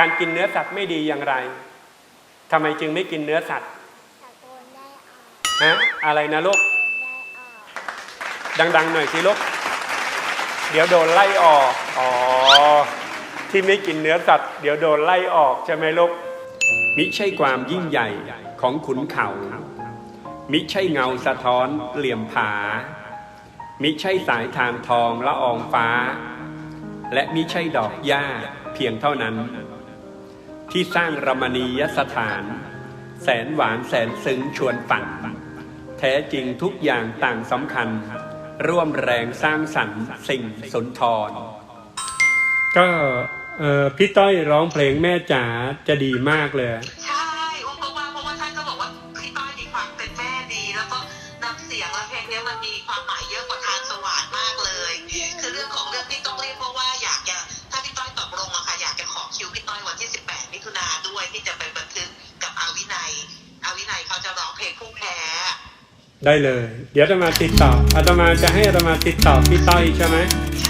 การกินเนื้อสัตว์ไม่ดีอย่างไรทำไมจึงไม่กินเนื้อสัตว์นได้ออกฮะอะไรนะลูกได้ออกดัง ๆ หน่อยสิลูกเดี๋ยวโดนไล่ออกอ๋อที่ไม่กินเนื้อสัตว์ เดี๋ยวโดนไล่ออกใช่ไหมลูกมิใช่ความยิ่งใหญ่ของขุนเขา มิใช่เงาสะท้อนเหลี่ยมผา มิใช่สายทานทองละอองฟ้า และมิใช่ดอกหญ้าเพียงเท่านั้น ที่สร้างรมณียสถาน แสนหวานแสนซึ้งชวนฝันแท้จริงทุกอย่างต่างสำคัญ ร่วมแรงสร้างสรรค์สิ่งสุนทร ก็เออพี่ต้อยร้องเพลงแม่จ๋าจะดีมากเลย ใช่เพราะว่าเพราะว่าท่านก็บอกว่าพี่ต้อยมีความเป็นแม่ดี แล้วก็น้ำเสียงและเพลงเนี้ยมันมีความหมายเยอะกว่าทานสว่านมากเลย คือเรื่องของเรื่องที่ต้องเรียกเพราะว่าอยากจะ เขาจผู้แพ้ได้เลย เดี๋ยวอาตมาติดต่ออาตมาจะให้อาตมาติดต่อพี่ต้อยใช่ไหมใช่